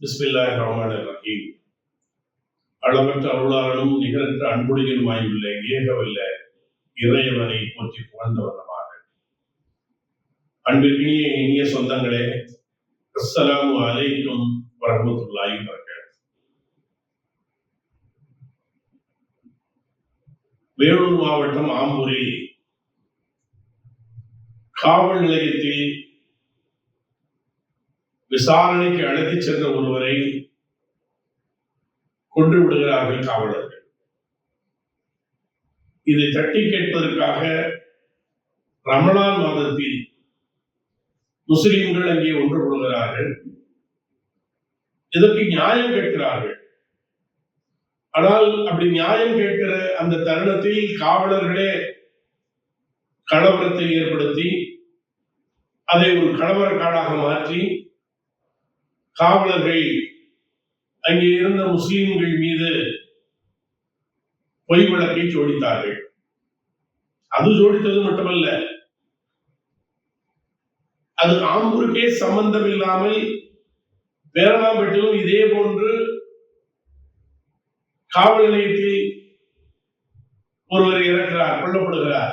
பிஸ்மில்லாஹ் ரஹ்மான் ரஹீம். அளவற்ற அருளாளனும் நிகரற்ற அன்புடையனுமாயுள்ள ஏகவல்ல இறைவனை போற்றி புகழ்ந்தவனமாக அன்பிற்கினிய இனிய சொந்தங்களே அஸ்ஸலாமு அலைக்கும் வரஹ்மத்துல்லாஹி வபரகாத்துஹு வேலூர் மாவட்டம் ஆம்பூரில் காவல் நிலையத்தில் விசாரணைக்கு அழைத்துச் சென்ற ஒருவரை கொன்று விடுகிறார்கள் காவலர்கள். இதை தட்டி கேட்பதற்காக ரமணான் மாதத்தில் முஸ்லிம்கள் அங்கே ஒன்று கொள்கிறார்கள் இதற்கு நியாயம் கேட்கிறார்கள். ஆனால் அப்படி நியாயம் கேட்கிற அந்த தருணத்தில் காவலர்களே கலவரத்தை ஏற்படுத்தி அதை ஒரு கலவர காடாக மாற்றி காவலர்கள் அங்கே இருந்த முஸ்லிம்கள் மீது பொய் வழக்கை ஜோடித்தார்கள். அது ஜோடித்தது மட்டுமல்ல. அது ஆம்பூருக்கே சம்பந்தம் இல்லாமல் பேரணாம்பட்டிலும் இதே போன்று காவல் நிலையத்தில் ஒருவர் இறக்கிறார் கொல்லப்படுகிறார்.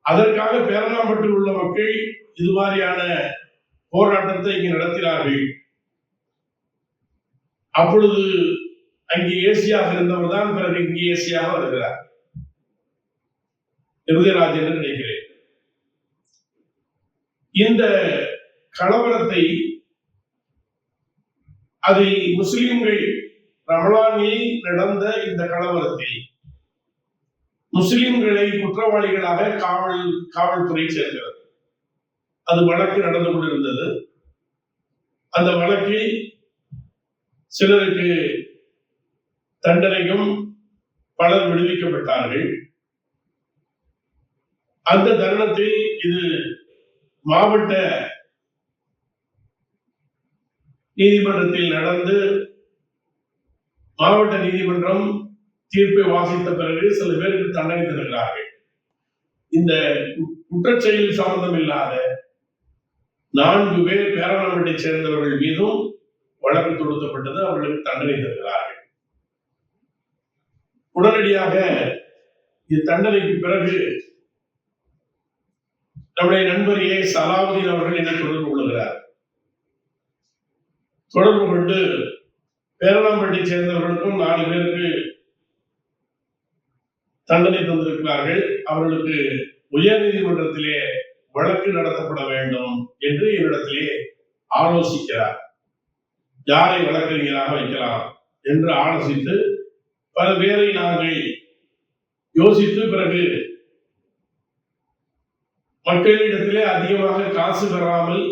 அதற்காக பேரணாம்பட்டில் உள்ள மக்கள் இது மாதிரியான போராட்டத்தை இங்கு நடத்தினார்கள். அப்பொழுது அங்கே ஏசியாக இருந்தவர் தான் பிறகு இங்கே ஏசியாக வருகிறார். இருதயராஜ் என்று நினைக்கிறேன். இந்த கலவரத்தை அதை முஸ்லிம்கள் ரமலானில் நடந்த இந்த கலவரத்தில் முஸ்லிம்களை குற்றவாளிகளாக காவல் காவல்துறை சேர்க்கிறது. அது வழக்கு நடந்து கொண்டிருந்தது. அந்த வழக்கில் சிலருக்கு தண்டனையும் பலர் விடுவிக்கப்பட்டார்கள். அந்த தருணத்தில் இது மாவட்ட நீதிமன்றத்தில் நடந்து மாவட்ட நீதிமன்றம் தீர்ப்பை வாசித்த பிறகு சில பேருக்கு தண்டனை தருகிறார்கள். இந்த குற்றச்செயல் சம்பந்தம் இல்லாத நான்கு பேர் பேரணாம்பட்டை சேர்ந்தவர்கள் மீதும் வழக்கு தொடுக்கப்பட்டது அவர்களுக்கு தண்டனை தருகிறார்கள். உடனடியாக இது தண்டனைக்கு பிறகு நம்முடைய நண்பர் ஏ சலாவுதீன் அவர்கள் என்ன தொடர்பு கொள்கிறார்? தொடர்பு கொண்டு பேரணாம்பட்டி சேர்ந்தவர்களுக்கும் நாலு பேருக்கு தண்டனை தந்திருக்கிறார்கள். அவர்களுக்கு உயர் நீதிமன்றத்திலே வழக்கு நடத்தப்பட வேண்டும் என்று என்னிடத்திலே ஆலோசிக்கிறார். யாரை வழக்கறிஞராக வைக்கலாம் என்று ஆலோசித்து பல பேரை நாங்கள் யோசித்து பிறகு மக்களிடத்திலே அதிகமாக காசு பெறாமல்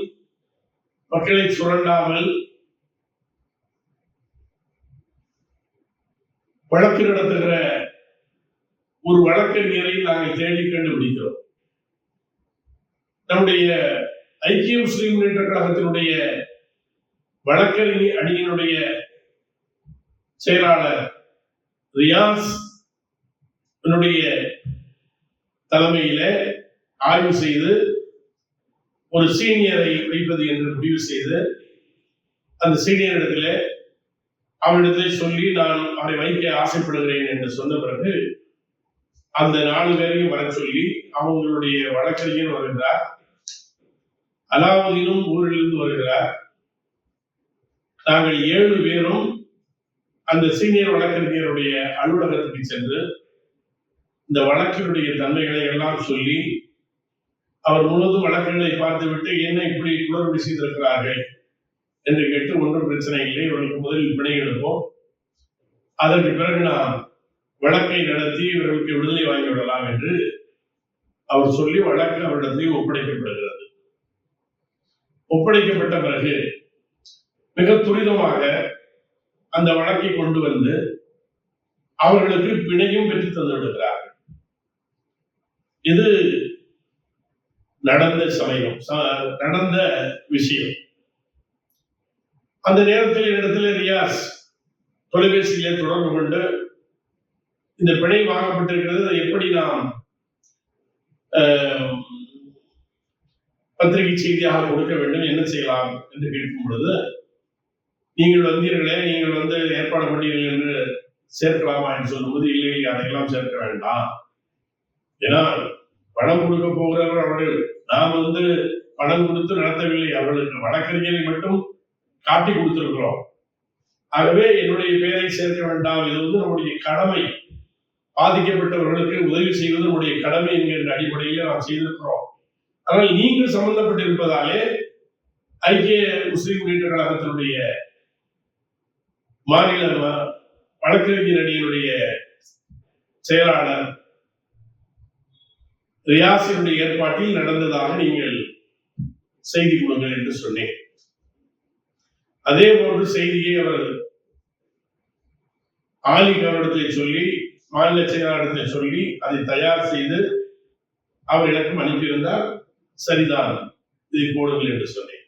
மக்களை சுரண்டாமல் வழக்கு நடத்துகிற ஒரு வழக்கறிஞரை நாங்கள் தேடி கண்டுபிடிக்கிறோம். நம்முடைய ஐக்கிய முஸ்லிம் முன்னேற்ற கழகத்தினுடைய வழக்கறிஞர் அணியினுடைய செயலாளர் ரியாஸ் என்னுடைய தலைமையில ஆய்வு செய்து ஒரு சீனியரை வைப்பது என்று முடிவு செய்து அந்த சீனியர் இடத்துல அவரிடத்தில் சொல்லி நான் அவரை வைக்க ஆசைப்படுகிறேன் என்று சொன்ன பிறகு அந்த நாலு பேரையும் வர சொல்லி அவங்களுடைய வழக்கறிஞர் வருகிறார். அலாவுதீனும் ஊரிலிருந்து வருகிறார். நாங்கள் ஏழு பேரும் அந்த சீனியர் வழக்கறிஞருடைய அலுவலகத்துக்கு சென்று இந்த வழக்கினுடைய தன்மைகளை எல்லாம் சொல்லி அவர் முழுவதும் வழக்குகளை பார்த்துவிட்டு என்ன இப்படி குளறுபடி செய்திருக்கிறார்கள் என்று கேட்டு ஒன்றும் பிரச்சனை இல்லை இவர்களுக்கு முதலில் பிணை எடுப்போம். அதற்கு பிறகு நாம் வழக்கை நடத்தி இவர்களுக்கு விடுதலை வாங்கி விடலாம் என்று அவர் சொல்லி வழக்கு அவரிடத்தில் ஒப்படைக்கப்படுகிறது. ஒப்படைக்கப்பட்ட பிறகு மிக துரிதமாக அந்த வழக்கை கொண்டு வந்து அவர்களுக்கு பிணையும் பெற்று தந்துவிடுகிறார் இது நடந்த சமயம் ச- நடந்த விஷயம். அந்த நேரத்தில் இடத்துல ரியாஸ் தொலைபேசியிலே தொடர்பு கொண்டு இந்த பிணை வாங்கப்பட்டிருக்கிறது எப்படி நாம் பத்திரிகை செய்தியாக கொடுக்க வேண்டும். என்ன செய்யலாம் என்று கேட்கும் பொழுது நீங்கள் வந்தீர்களே நீங்கள் வந்து ஏற்பாடு பண்ணீர்கள் என்று சேர்க்கலாமா என்று சொல்லும்போது இல்லை அதையெல்லாம் சேர்க்க வேண்டாம். ஏன்னா பணம் கொடுக்க போகிறவர் அவர்கள். நாம் வந்து பணம் கொடுத்து நடத்தவில்லை. அவர்களுக்கு வழக்கறிஞரை மட்டும் காட்டி கொடுத்திருக்கிறோம். ஆகவே என்னுடைய பேரை சேர்க்க வேண்டாம். இது வந்து நம்முடைய கடமை. பாதிக்கப்பட்டவர்களுக்கு உதவி செய்வது நம்முடைய கடமை என்கின்ற அடிப்படையில் நாம் செய்திருக்கிறோம். ஆனால் நீங்கள் சம்பந்தப்பட்டிருப்பதாலே ஐக்கிய முஸ்லீம் முன்னேற்ற கழகத்தினுடைய மாநில வழக்கறிஞர் அணியினுடைய செயலாளர் ரியாசினுடைய ஏற்பாட்டில் நடந்ததாக நீங்கள் செய்தி கொடுங்கள் என்று சொன்னேன். அதே போன்று செய்தியை அவர் ஆலி கவனத்தை சொல்லி மாநில செயலாளரிடத்தை சொல்லி அதை தயார் செய்து அவர் எனக்கும் அனுப்பியிருந்தார். சரிதான் இதை போடுங்கள் என்று சொன்னேன்.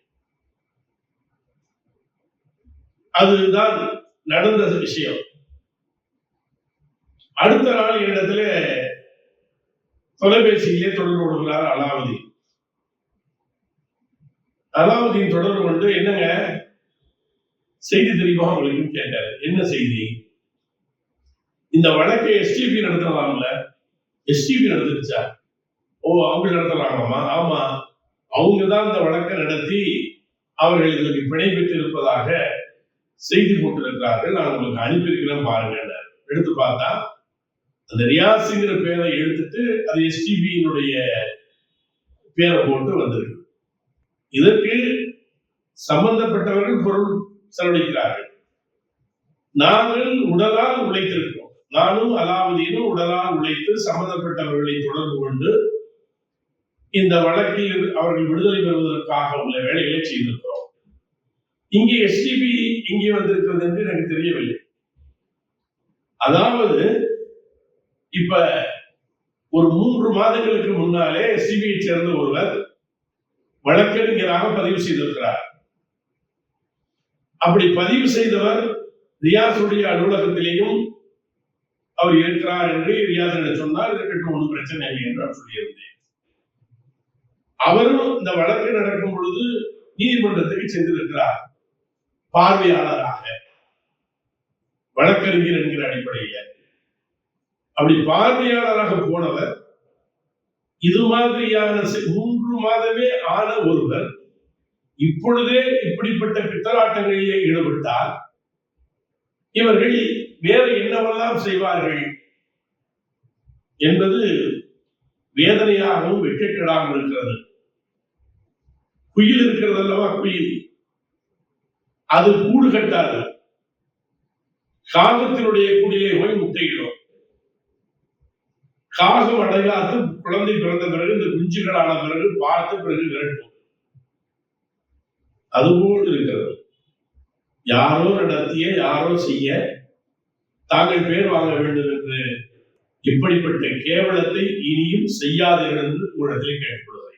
அதுதான் நடந்த விஷயம். அடுத்த நாள் இடத்துல தொலைபேசியிலே தொடர்பு கொள்கிறார் அலாவுதீன். அலாவுதீன் தொடர்பு கொண்டு என்னங்க? செய்தி தெரியுமா உங்களுக்கு கேட்டாரு. என்ன செய்தி? இந்த வழக்கை எஸ்டிபி நடத்தலாம்ல. எஸ்டிபி நடந்துருச்சா? ஓ அவங்க நடத்தலாமாமா ஆமா. அவங்க தான் இந்த வழக்கை நடத்தி அவர்கள் இதற்கு பிணை பெற்றிருப்பதாக செய்தி போட்டிருக்கிறார்கள். நான் உங்களுக்கு அனுப்பியிருக்கிறேன் பாருங்க எடுத்து பார்த்தா அந்த ரியாஸுங்கிற பேரை எடுத்துட்டு அது எஸ்டிபியினுடைய பேரை போட்டு வந்திருக்கு. இதற்கு சம்பந்தப்பட்டவர்கள் பொருள் செலவழிக்கிறார்கள். நாங்கள் உடலால் உழைத்திருக்கிறோம். நானும் அலாவுதீனும் உடலால் உழைத்து சம்பந்தப்பட்டவர்களை தொடர்பு கொண்டு இந்த வழக்கில் அவர்கள் விடுதலை பெறுவதற்காக உள்ள வேலைகளை செய்திருக்கிறோம். இங்கே எஸ்டிபி இங்கே வந்திருக்கிறது என்று எனக்கு தெரியவில்லை. அதாவது இப்ப ஒரு மூன்று மாதங்களுக்கு முன்னாலே எஸ்டிபியை சேர்ந்த ஒருவர் வழக்கறிஞராக பதிவு செய்திருக்கிறார். அப்படி பதிவு செய்தவர் ரியாசுடைய அலுவலகத்திலேயும் அவர் இருக்கிறார் என்று ரியாஸ் என சொன்னார் இருக்கட்டும் ஒன்றும் பிரச்சனை இல்லை என்று நான் சொல்லியிருந்தேன். அவரும் இந்த வழக்கு நடக்கும் பொழுது நீதிமன்றத்துக்கு சென்றிருக்கிறார். பார்வையாளராக. வழக்கறிஞர் என்கிற அடிப்படையில். அப்படி பார்வையாளராக போனவர் இது மாதிரியான செ- மூன்று மாதமே ஆன ஒருவர் இப்பொழுதே இப்படிப்பட்ட பித்தலாட்டங்களிலே ஈடுபட்டால் இவர்கள் வேறு என்னவெல்லாம் செய்வார்கள் என்பது வேதனையாகவும் வெட்கக்கேடாகவும் இருக்கிறது. குயில் இருக்கிறது அல்லவா? குயில். அது கூடு கட்டாது. காகத்தினுடைய கூடிலே போய் முட்டையிடும். காகம் அடையாத்து குழந்தை பிறந்த பிறகு இந்த குஞ்சுகளான பிறகு பார்த்த பிறகு விரட்டும். அதுபோல் இருக்கிறது. யாரோ நடத்திய யாரோ செய்ய தாங்கள் பேர் வாங்க வேண்டும் என்று இப்படிப்பட்ட கேவலத்தை இனியும் செய்யாதீர்கள் என்று உங்களிடத்தில் கேட்டுக்கொள்கிறேன்.